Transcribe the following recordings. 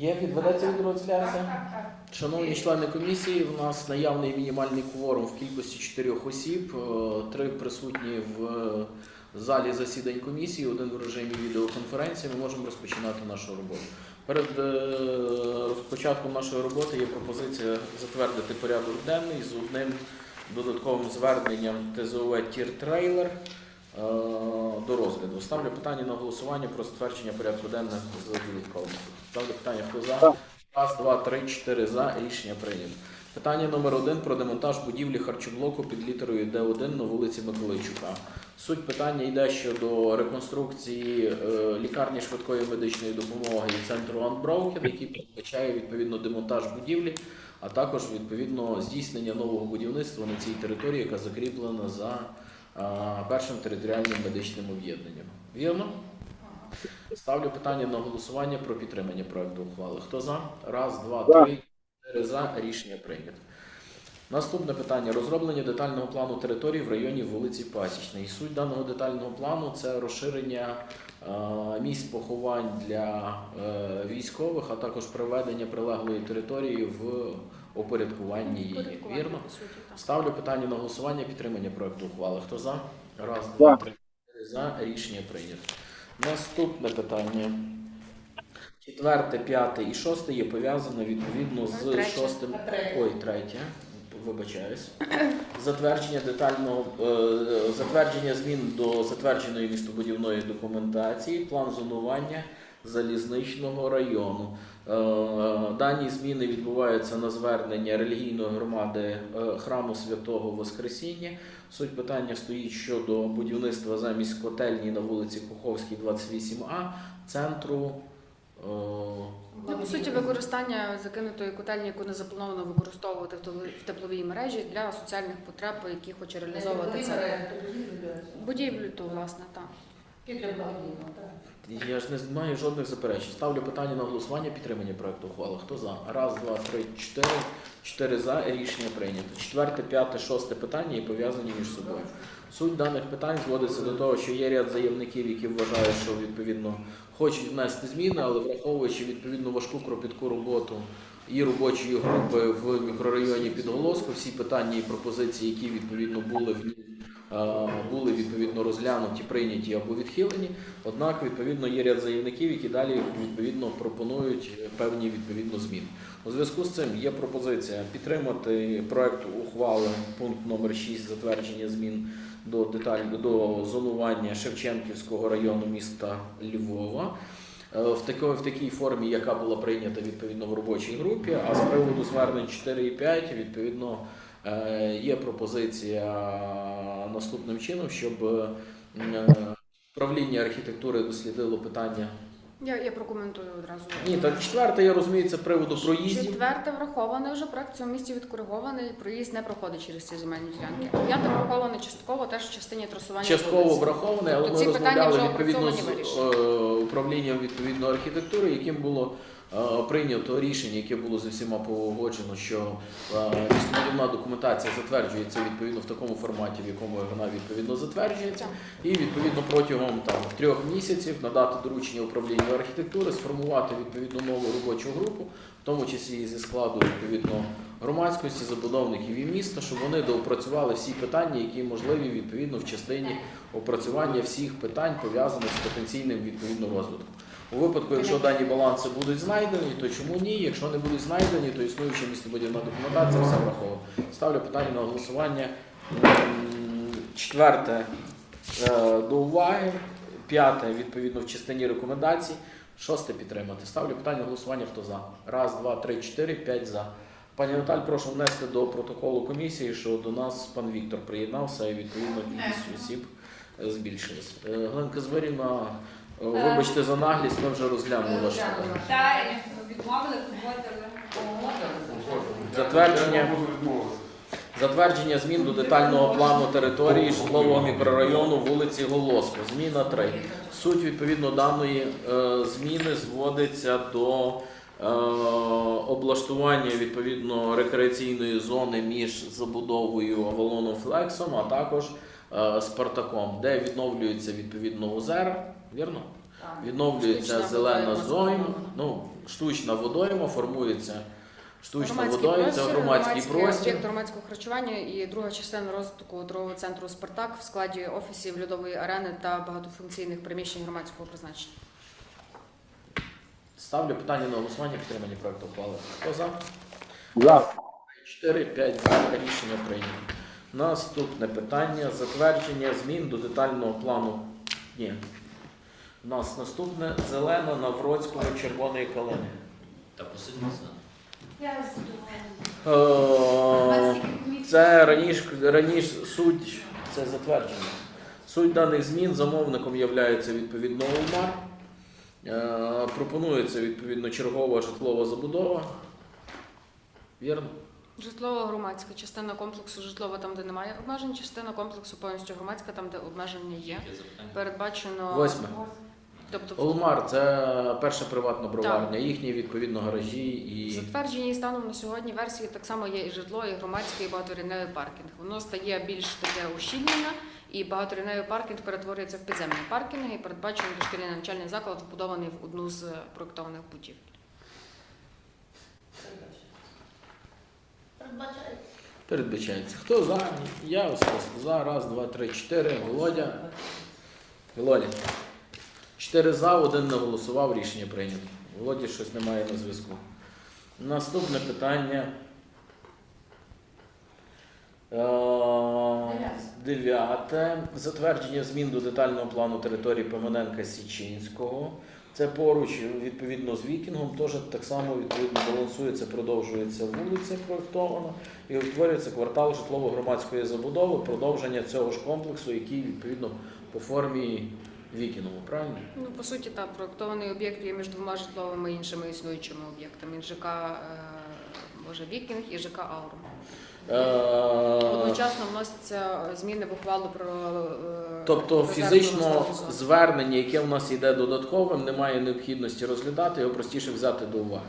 Є, відведеться від розгляду? Шановні члени комісії, у нас наявний мінімальний кворум в кількості чотирьох осіб, е, три присутні в е, залі засідань комісії, один в режимі відеоконференції. Ми можемо розпочинати нашу роботу. Перед е, початком нашої роботи є пропозиція затвердити порядок денний з одним додатковим зверненням ТЗОВ Тір Трейлер до розгляду. Ставлю питання на голосування про затвердження порядку денного з додатковим. Ставлю питання, хто за? Раз, два, три, чотири за. Рішення прийнято. Питання номер один про демонтаж будівлі харчоблоку під літерою Д1 на вулиці Миколайчука. Суть питання йде щодо реконструкції е, лікарні швидкої медичної допомоги і центру Unbroken, який передбачає відповідно демонтаж будівлі, а також відповідно здійснення нового будівництва на цій території, яка закріплена за е, першим територіальним медичним об'єднанням. Вірно? Ставлю питання на голосування про підтримання проекту ухвали. Хто за? Раз, два, три, чотири за. Рішення прийнято. Наступне питання: розроблення детального плану території в районі вулиці Пасічної. Суть даного детального плану це розширення е, місць поховань для е, військових, а також приведення прилеглої території в опорядкуванні її. Вірно? Ставлю питання на голосування підтримання проекту ухвали. Хто за? Раз, два, За. три, за. Рішення прийнято. Наступне питання. Четверте, п'яте і шосте є пов'язане відповідно з Третє. шостим. Третє. Ой, третє. Вибачаюсь. Затвердження детального е, затвердження змін до затвердженої містобудівної документації, план зонування залізничного району. Е, Дані зміни відбуваються на звернення релігійної громади е, храму Святого Воскресіння. Суть питання стоїть щодо будівництва замість котельні на вулиці Куховській, 28А, центру. е, Ну, по суті, використання закинутої котельні, яку не заплановано використовувати в тепловій мережі для соціальних потреб, які хоче реалізовувати це. Будівлю, то власне так. Я ж не маю жодних заперечень. Ставлю питання на голосування підтримання проекту ухвали. Хто за? Раз, два, три, чотири. Чотири за. Рішення прийнято. Четверте, п'яте, шосте питання є пов'язані між собою. Суть даних питань зводиться до того, що є ряд заявників, які вважають, що відповідно хочуть внести зміни, але враховуючи відповідно важку кропітку роботу і робочої групи в мікрорайоні Підголоску, всі питання і пропозиції, які відповідно були в ній, були відповідно розглянуті, прийняті або відхилені. Однак, відповідно, є ряд заявників, які далі відповідно пропонують певні відповідно зміни. У зв'язку з цим є пропозиція підтримати проект ухвали пункт номер 6 затвердження змін до деталь до зонування Шевченківського району міста Львова. е, В такій, в такій формі, яка була прийнята відповідно в робочій групі, а з приводу звернень 4 і 5, відповідно, е, є пропозиція наступним чином, щоб е, управління архітектури дослідило питання. Я, я прокоментую одразу. Ні, так четверте, я розумію, це приводу проїздів. Четверте враховане вже проект в цьому місці відкоригований. Проїзд не проходить через ці земельні ділянки. П'яте враховане частково теж в частині трасування. Частково вулиць. враховане, але Тобто ми розмовляли відповідно з е, управлінням відповідно архітектури, яким було е, прийнято рішення, яке було зі всіма погоджено, що е, містобудівна документація затверджується відповідно в такому форматі, в якому вона відповідно затверджується, і відповідно протягом там трьох місяців надати доручення управлінню архітектури, сформувати відповідно нову робочу групу, в тому числі і зі складу відповідно громадськості, забудовників і міста, щоб вони доопрацювали всі питання, які можливі відповідно в частині опрацювання всіх питань пов'язаних з потенційним відповідно розвитком. У випадку, якщо дані баланси будуть знайдені, то чому ні? Якщо не будуть знайдені, то існуюча містобудівна документація все враховує. Ставлю питання на голосування. Четверте е, до уваги, п'яте відповідно в частині рекомендацій, шосте підтримати. Ставлю питання на голосування. Хто за? Раз, два, три, чотири, п'ять за. Пані Наталь, прошу внести до протоколу комісії, що до нас пан Віктор приєднався і відповідно кількість осіб е, збільшилась. Е, Гленка Зверівна, е, вибачте за наглість, ми вже розглянули ваше питання. Так, відмовили, погодили. Затвердження, затвердження змін до детального плану території житлового мікрорайону вулиці Голоско. Зміна 3. Суть відповідно даної е, зміни зводиться до е, облаштування відповідно рекреаційної зони між забудовою Авалоном Флексом, а також е, Спартаком, де відновлюються відповідно озера. Вірно? відновлюється Штучна зелена зона, ну, штучна водойма, формується штучна Громадський водойма, це громадський простір. об'єкт громадського харчування і друга частина розвитку торгового центру Спартак в складі офісів льодової арени та багатофункційних приміщень громадського призначення. Ставлю питання на голосування підтримання проекту ухвали. Хто за? За. 4, 5 за рішення прийнято. Наступне питання затвердження змін до детального плану. Ні. У нас наступне зелена Навроцького червоної калини. Та посидіться. Я Е, Це раніше, раніше суть, це затвердження. Суть даних змін замовником є відповідно УМАР. Е, Пропонується відповідно чергова житлова забудова. Вірно? Житлово громадська частина комплексу житлова там, де немає обмежень, частина комплексу повністю громадська, там, де обмеження є. Є запитання? Передбачено Восьме. тобто Олмар це перша приватна броварня, їхні відповідно гаражі і. Затверджені станом на сьогодні версії так само є і житло, і громадський, і багаторівневий паркінг. Воно стає більш таке ущільнене, і багаторівневий паркінг перетворюється в підземний паркінг і передбачено дошкільний навчальний заклад, вбудований в одну з проєктованих будівель. Передбачається. Хто за? Я особисто за. Раз, два, три, чотири. Володя. Володя. Чотири за, один не голосував, рішення прийнято. Володі щось немає на зв'язку. Наступне питання. Е, Дев'яте. Затвердження змін до детального плану території Пимоненка Січинського. Це поруч, відповідно, з вікінгом, теж так само відповідно балансується, продовжується вулиця проєктована і утворюється квартал житлово-громадської забудови, продовження цього ж комплексу, який відповідно по формі вікінгу, правильно? Ну, по суті, так, проєктований об'єкт є між двома житловими іншими існуючими об'єктами. ЖК е, Боже, Вікінг і ЖК Аурум. Е, Одночасно вносяться зміни в ухвалу про е, Тобто фізично звернення, яке в нас йде додатковим, немає необхідності розглядати, його простіше взяти до уваги.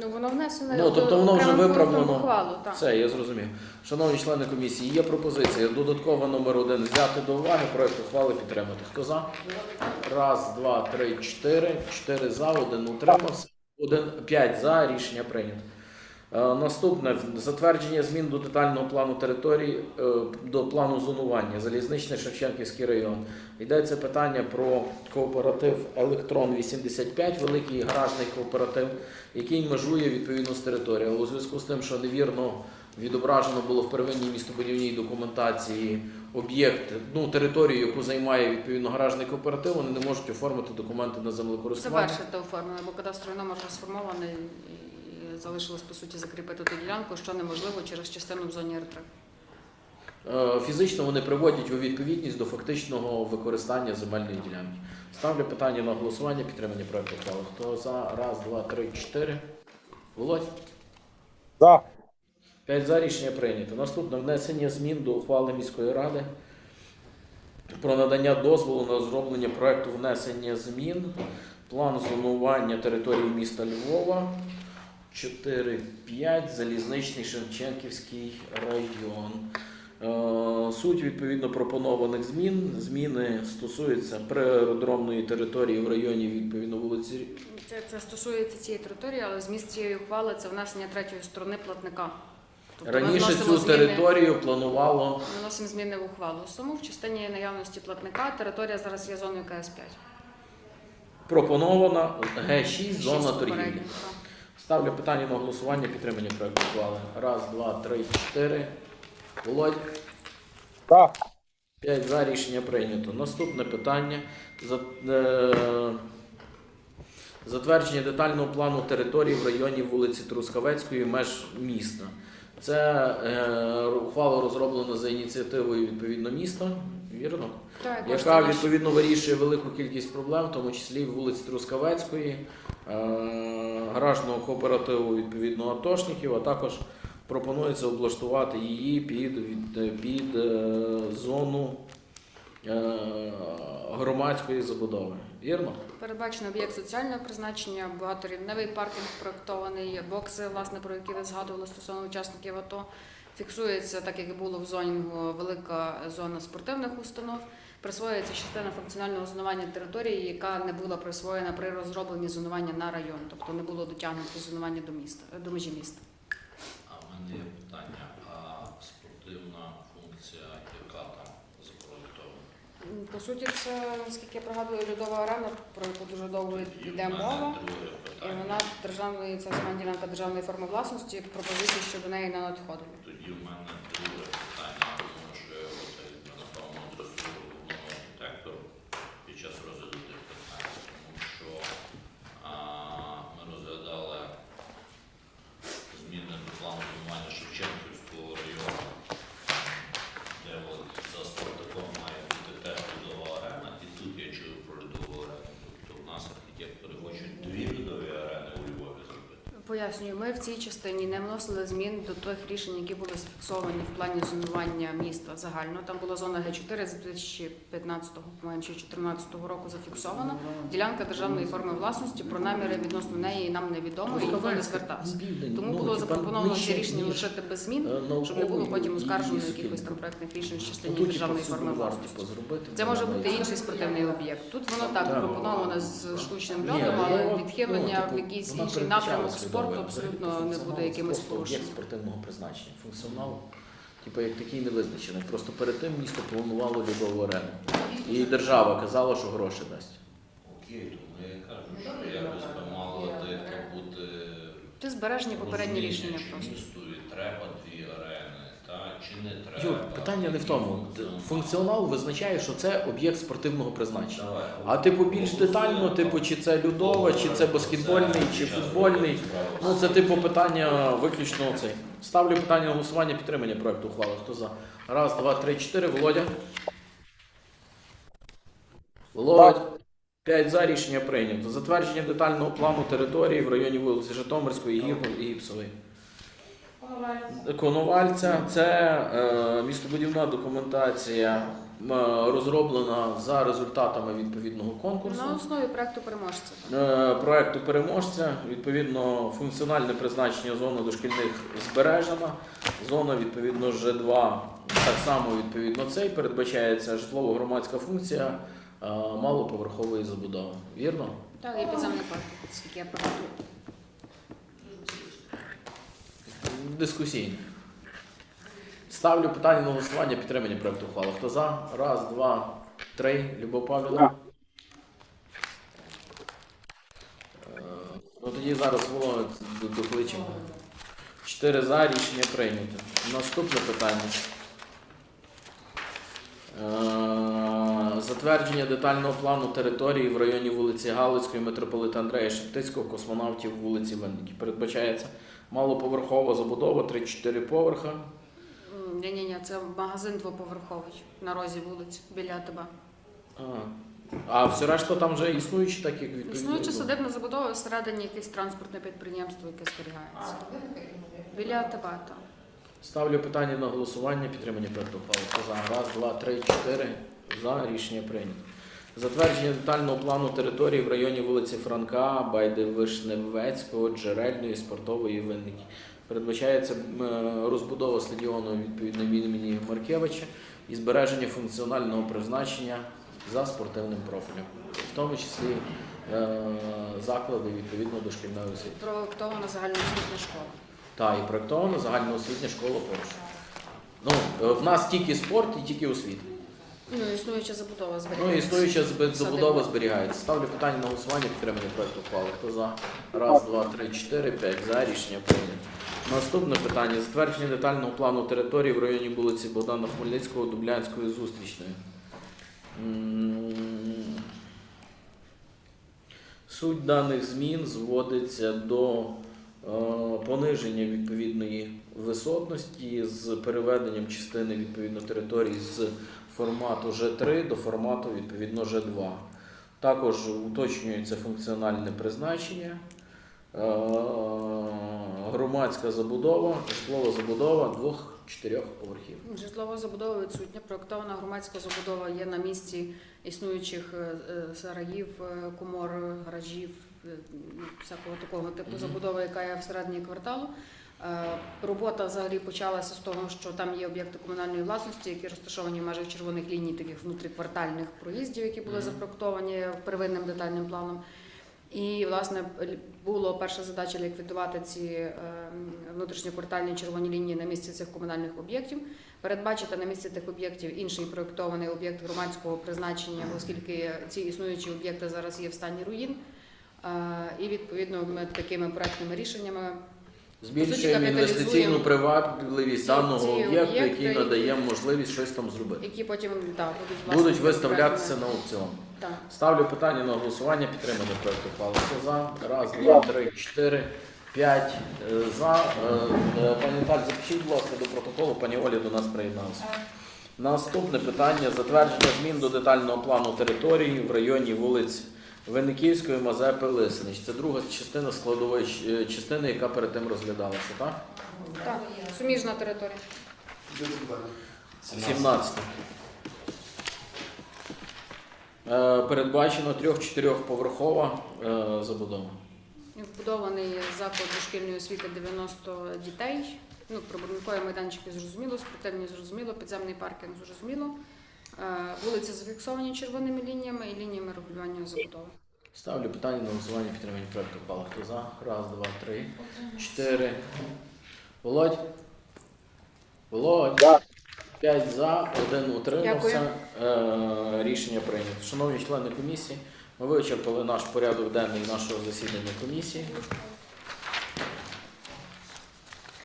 Ну, воно внесено Ну, тобто воно вже виправлено. ухвалу, так. Все, я зрозумів. Шановні члени комісії, є пропозиція додаткова номер один взяти до уваги, проект ухвали підтримати. Хто за? Раз, два, три, чотири. Чотири за, один утримався. Один, п'ять за, рішення прийнято. Е, Наступне затвердження змін до детального плану території е, до плану зонування залізничний Шевченківський район. Йдеться питання про кооператив Електрон 85, великий гаражний кооператив, який межує відповідно з територією. У зв'язку з тим, що невірно відображено було в первинній містобудівній документації об'єкт, ну територію, яку займає відповідно гаражний кооператив, вони не можуть оформити документи на землекористування. Завершити оформлення, бо кадастровий вже сформований залишилось по суті закріпити ту ділянку, що неможливо через частину в зоні р Е, Фізично вони приводять у відповідність до фактичного використання земельної ділянки. Ставлю питання на голосування, підтримання проекту ухвали. Хто за? Раз, два, три, чотири. Володь? За. П'ять за рішення прийнято. Наступне внесення змін до ухвали міської ради про надання дозволу на зроблення проекту внесення змін, план зонування території міста Львова, 4-5, залізничний Шевченківський район. Е, Суть відповідно пропонованих змін. Зміни стосуються природромної території в районі відповідно вулиці Це, це стосується цієї території, але зміст цієї ухвали це внесення третьої сторони платника. Тобто Раніше цю зміни- територію планувало Ми вносимо зміни в ухвалу. Саму в частині наявності платника територія зараз є зоною КС5. пропонована Г6 Шість зона торгівлі. Так. Ставлю питання на голосування підтримання проекту ухвали. Раз, два, три, чотири. Володь. За. П'ять за рішення прийнято. Наступне питання. Е, Затвердження детального плану території в районі вулиці Трускавецької меж міста. Це е, ухвала розроблена за ініціативою відповідно міста, вірно? Так, яка відповідно вирішує велику кількість проблем, в тому числі вулиці Трускавецької, е, гаражного кооперативу відповідно атошників, а також пропонується облаштувати її під, від- під е, зону е, громадської забудови. Вірно? Передбачено об'єкт соціального призначення, багаторівневий паркінг проєктований, бокси, власне, про які ви згадували стосовно учасників АТО. Фіксується, так як було в зонінгу, велика зона спортивних установ. Присвоюється частина функціонального зонування території, яка не була присвоєна при розробленні зонування на район, тобто не було дотягнуто зонування до міста до межі міста. А в мене є питання, а спортивна функція, яка там запроєктована? По суті, це наскільки я пригадую, льодова арена, про яку дуже довго йде мова. І вона державної земельна ділянка державної форми власності пропозиції щодо неї не надходили. Тоді в мене друге питання, тому що я от, е, напевно адресую головному архітектору під час розгляду тих питань, тому що а, ми розглядали зміни до плану зонування Шевченківського району, де от за Спартаком має бути теж льодова арена, і тут я чую про льодову арену. Тобто в нас архітектори хочуть дві льодові арени у Львові зробити. Пояснюю, ми в цій частині не вносили змін до тих рішень, які були зафіксовані в плані зонування міста загально. Там була зона Г4 з 2015 по-моєму, чи 2014 року зафіксована. Ділянка державної форми власності про наміри відносно неї нам невідомо і ніхто не звертався. Тому було запропоновано це рішення лишити без змін, щоб не було потім оскаржено якихось там проектних рішень в частині державної форми власності. Це може бути інший спортивний об'єкт. Тут воно так Так. пропоновано з штучним льодом, але ну, відхилення ну, в типу, якийсь інший напрямок свідомо. Спорту абсолютно не буде якимось просто Об'єкт спортивного призначення. Функціонал, типу, як такий не визначений. Просто перед тим місто планувало льодову арену. І держава казала, що гроші дасть. Окей, тому я кажу, що якось би мало бути Це збережні попередні рішення просто. місту і треба дві чи не треба. Юр, питання не в тому. Функціонал. Визначає, що це об'єкт спортивного призначення. Давай. А типу більш детально, типу, чи це людова, чи це баскетбольний, чи футбольний. Ну це типу питання виключно цей. Ставлю питання на голосування підтримання проекту ухвали. Хто за? Раз, два, три, чотири. Володя. Володь. П'ять за рішення прийнято. Затвердження детального плану території в районі вулиці Житомирської, Гірної і Гіпсової. Коновальця це е, містобудівна документація е, розроблена за результатами відповідного конкурсу. На основі проекту переможця. Е, проекту переможця. Відповідно, функціональне призначення зони дошкільних збережена. Зона відповідно Ж2 так само відповідно цей передбачається житлово-громадська функція е, малоповерхової забудови. Вірно? Так, і підземний парк, скільки я пригадую. Дискусійне. Ставлю питання на голосування підтримання проекту ухвали. Хто за? Раз, два, три. Любов Павлівна. Е, Ну тоді зараз до- докличемо. Чотири за рішення прийнято. Наступне питання. Е, Затвердження детального плану території в районі вулиці Галицької, митрополита Андрея Шептицького, космонавтів вулиці Винників. Передбачається малоповерхова забудова, 3-4 поверха. Ні, ні, ні, це магазин двоповерховий на розі вулиць біля тебе. А, а все решта там вже існуючі, так як відповідно. Існуюча ну, садибна забудова всередині якесь транспортне підприємство, яке зберігається. Біля тебе там. Ставлю питання на голосування, підтримання проекту. За? Раз, два, три, чотири. За рішення прийнято. Затвердження детального плану території в районі вулиці Франка, Байди-Вишневецького, Джерельної, Спортової Винники. Передбачається розбудова стадіону відповідно імені Маркевича і збереження функціонального призначення за спортивним профілем, в тому числі е, заклади відповідно дошкільної освіти. Проектована загальноосвітня школа. Та, і проєктована загальноосвітня школа поруч. Ну, е, в нас тільки спорт і тільки освіта. Ну, існуюча забудова Ну, зберігається. існуюча зб- забудова зберігається. Ставлю питання на голосування підтримання проекту ухвали. Хто за? Раз, два, три, чотири, п'ять. За рішення прийнято. Наступне питання. Затвердження детального плану території в районі вулиці Богдана Хмельницького, Дублянської зустрічної. М, Суть даних змін зводиться до е, пониження відповідної висотності з переведенням частини відповідно території з формату G3 до формату відповідно G2. Також уточнюється функціональне призначення, е, громадська забудова, житлова забудова двох-чотирьох поверхів. Житлова забудова відсутня. Проектована громадська забудова є на місці існуючих е, е, сараїв, комор, гаражів, е, всякого такого типу забудови, яка є всередині кварталу. Е, Робота взагалі почалася з того, що там є об'єкти комунальної власності, які розташовані в межах червоних ліній таких внутріквартальних проїздів, які були запроектовані первинним детальним планом. І власне було перша задача ліквідувати ці е, внутрішньоквартальні червоні лінії на місці цих комунальних об'єктів, передбачити на місці тих об'єктів інший проєктований об'єкт громадського призначення, оскільки ці існуючі об'єкти зараз є в стані руїн. Е, І відповідно ми такими проектними рішеннями Збільшуємо капіталізуємо інвестиційну привабливість даного ці об'єкту, який об'єкти, надає можливість щось там зробити. які потім да, будуть Будуть виставлятися на аукціон. Так. Ставлю питання на голосування підтримати проект ухвали. Хто за? Раз, два, три, чотири, п'ять е, за. Е, е, Пані Наталь, запишіть, будь ласка, до протоколу. Пані Олі до нас приєдналася. Наступне питання затвердження змін до детального плану території в районі вулиць Винниківської, Мазепи, Лисинич. Це друга частина складової е, частини, яка перед тим розглядалася, так? Так, суміжна територія. 17. Е, Передбачено трьох-чотирьохповерхова е, забудова. Вбудований заклад дошкільної освіти 90 дітей. Ну, пробудинкові майданчики зрозуміло, спортивні зрозуміло, підземний паркінг зрозуміло. Е, Вулиці зафіксовані червоними лініями і лініями регулювання забудови. Ставлю питання на голосування підтримання проекту ухвали. Хто за? Раз, два, три, чотири. Володь? Володь? За. П'ять за, один утримався. Е, рішення прийнято. Шановні члени комісії, ми вичерпали наш порядок денний нашого засідання комісії.